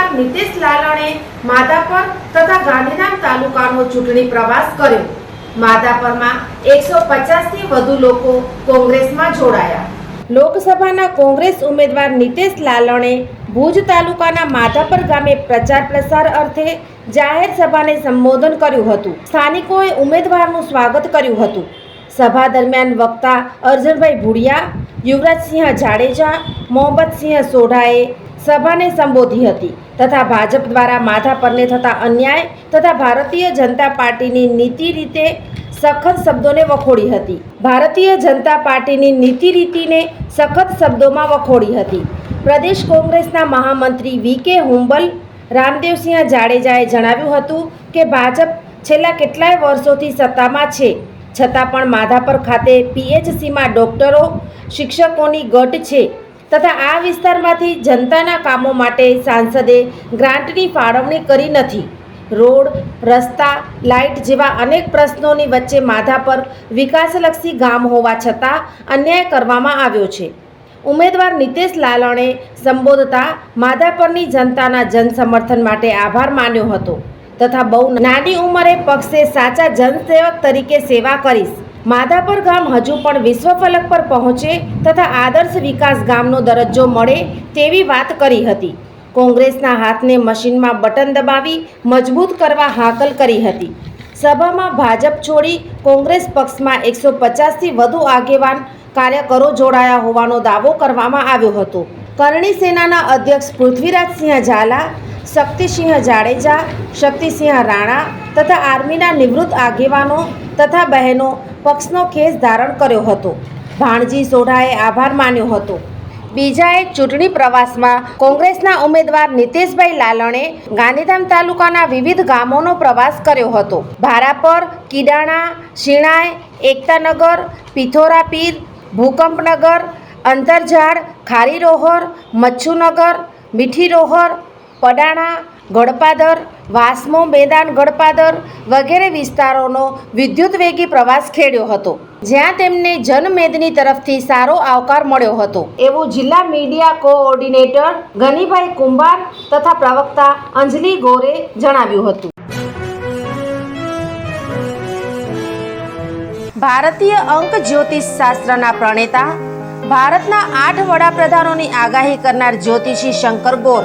ઉમેદવાર નીતિશ લાલણે માધાપર તથા ગાંધીધામ તાલુકાનો ચૂંટણી પ્રવાસ કર્યો. માધાપરમાં એકસો થી વધુ લોકો કોંગ્રેસમાં જોડાયા. લોકસભાના કોંગ્રેસ ઉમેદવાર નીતિશ લાલણે ભુજ તાલુકાના માધાપર ગામે પ્રચાર પ્રસાર અર્થે જાહેર સભાને સંબોધન કર્યું હતું. સ્થાનિકોએ ઉમેદવારનું સ્વાગત કર્યું હતું. સભા દરમિયાન વક્તા અર્જુનભાઈ ભુડિયા, યુવરાજસિંહ જાડેજા, મોહમ્મદસિંહ સોઢાએ સભાને સંબોધી હતી તથા ભાજપ દ્વારા માધાપરને થતા અન્યાય તથા ભારતીય જનતા પાર્ટીની નીતિ રીતે સખત શબ્દોને વખોડી હતી. ભારતીય જનતા પાર્ટીની નીતિ રીતિને સખત શબ્દોમાં વખોડી હતી. પ્રદેશ કોંગ્રેસના મહામંત્રી વી કે હુંબલ રામદેવસિંહ જાડેજાએ જણાવ્યું હતું કે ભાજપ છેલ્લા કેટલાય વર્ષોથી સત્તામાં છે. છતાં પણ માધાપર ખાતે પીએચસીમાં ડોક્ટરો, શિક્ષકોની ઘટ છે. તથા આ વિસ્તારમાંથી જનતાના કામો માટે સાંસદે ગ્રાન્ટની ફાળવણી કરી નથી. રોડ, રસ્તા, લાઇટ જેવા અનેક પ્રશ્નોની વચ્ચે માધાપર વિકાસલક્ષી ગામ હોવા છતાં અન્યાય કરવામાં આવ્યો છે. ઉમેદવાર નીતેશ લાલણે સંબોધતા માધાપરની જનતાના જનસમર્થન માટે આભાર માન્યો હતો તથા બહુ નાની ઉંમરે પક્ષે સાચા જનસેવક તરીકે સેવા કરીશ. માધાપર ગામ હજુ પણ વિશ્વ ફલક પર પહોંચે તથા આદર્શ વિકાસ ગામનો દરજ્જો મળે તેવી વાત કરી હતી. કોંગ્રેસના હાથને મશીનમાં બટન દબાવી મજબૂત કરવા હાકલ કરી હતી. સભામાં ભાજપ છોડી કોંગ્રેસ પક્ષમાં એકસો પચાસથી વધુ આગેવાન કાર્યકરો જોડાયા હોવાનો દાવો કરવામાં આવ્યો હતો. કરણી સેનાના અધ્યક્ષ પૃથ્વીરાજસિંહ ઝાલા, શક્તિસિંહ જાડેજા, શક્તિસિંહ રાણા તથા આર્મીના નિવૃત્ત આગેવાનો તથા બહેનો પક્ષનો ખેસ ધારણ કર્યો હતો. ભાણજી સોઢાએ આભાર માન્યો હતો. બીજા એક ચૂંટણી પ્રવાસમાં કોંગ્રેસના ઉમેદવાર નીતિશભાઈ લાલણે ગાંધીધામ તાલુકાના વિવિધ ગામોનો પ્રવાસ કર્યો હતો. ભારાપર, કીડાણા, શિણાય, એકતાનગર, પિથોરાપીર, ભૂકંપનગર અંતરઝાડ ખારીરોહર, મચ્છુનગર, મીઠીરોહર, પડાણા, ગડપાદર વાસ્મો, મેદાન, ગડપાદર વગેરે વિસ્તારોનો વિદ્યુત વેગી પ્રવાસ ખેડ્યો હતો. જ્યાં તેમને જનમેદની તરફથી સારો આવકાર મળ્યો હતો. એવું જિલ્લા મીડિયા કોઓર્ડિનેટર ગનીભાઈ કુંભાર તથા પ્રવક્તા અંજલિ ગોરે જણાવ્યું હતું. ભારતીય અંક જ્યોતિષ શાસ્ત્રના પ્રણેતા, ભારતના આઠ વડાપ્રધાનોની આગાહી કરનાર જ્યોતિષી શંકર ગોર